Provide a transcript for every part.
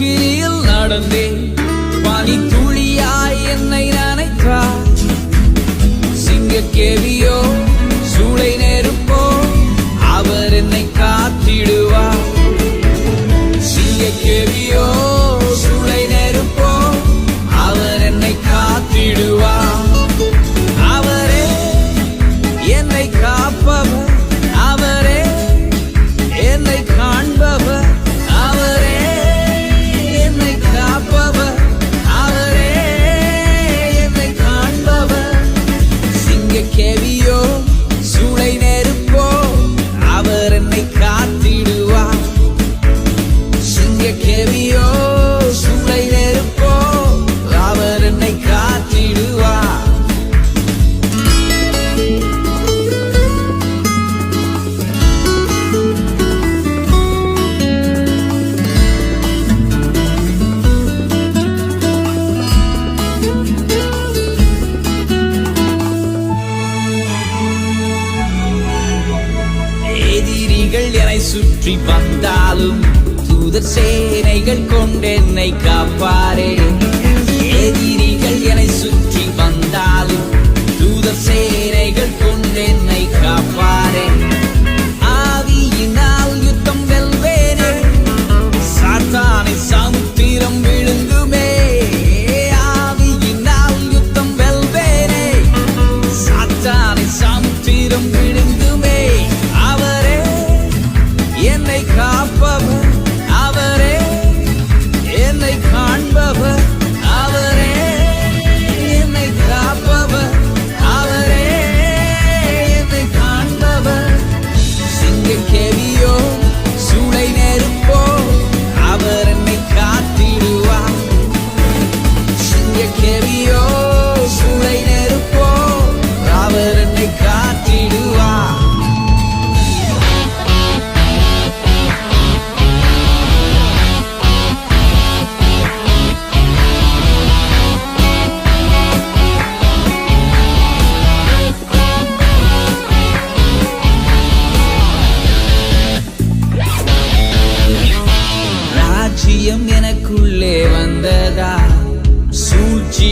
அக்கிரியில் நடந்தேன் பனி துளியாய் என்னை நினைத்தார் சிங்க கேவி carry on. எதிரிகள் என்னை சுற்றி வந்தாலும் தூதர் சேனைகள் கொண்டு என்னை காப்பாரே. எதிரிகள் என்னை சுற்றி வந்தாலும் தூதர் சேனைகள் கொண்டு என்னை காப்பாரே. ஆவியினால் யுத்தம் வெல்வேனே. சாத்தானை சாமி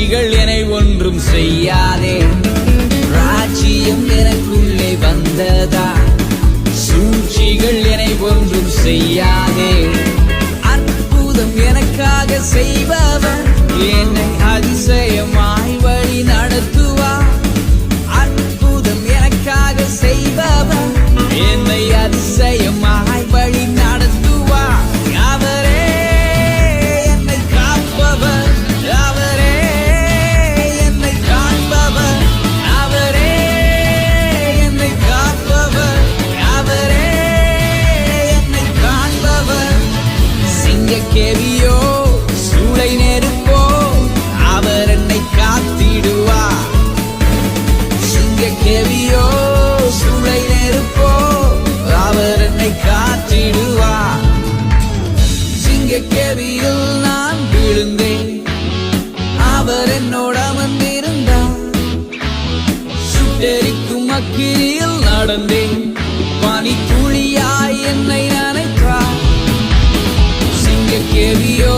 சூழ்ச்சிகள் என ஒன்றும் செய்யாதே. ராஜ்யம் எனக்குள்ளே வந்ததா? சூழ்ச்சிகள் என ஒன்றும் செய்யாதே. அற்புதம் எனக்காக செய்பவர் என்னை காத்திடுவா. சிங்க கேவியில் நான் விழுந்தேன். அவர் என்னோட வந்திருந்தார் சுட்டெரிக்கும் அக்கிரியில் நடந்தேன். பனி துளியாய் என்னை நினைத்தார் சிங்க கேவியோ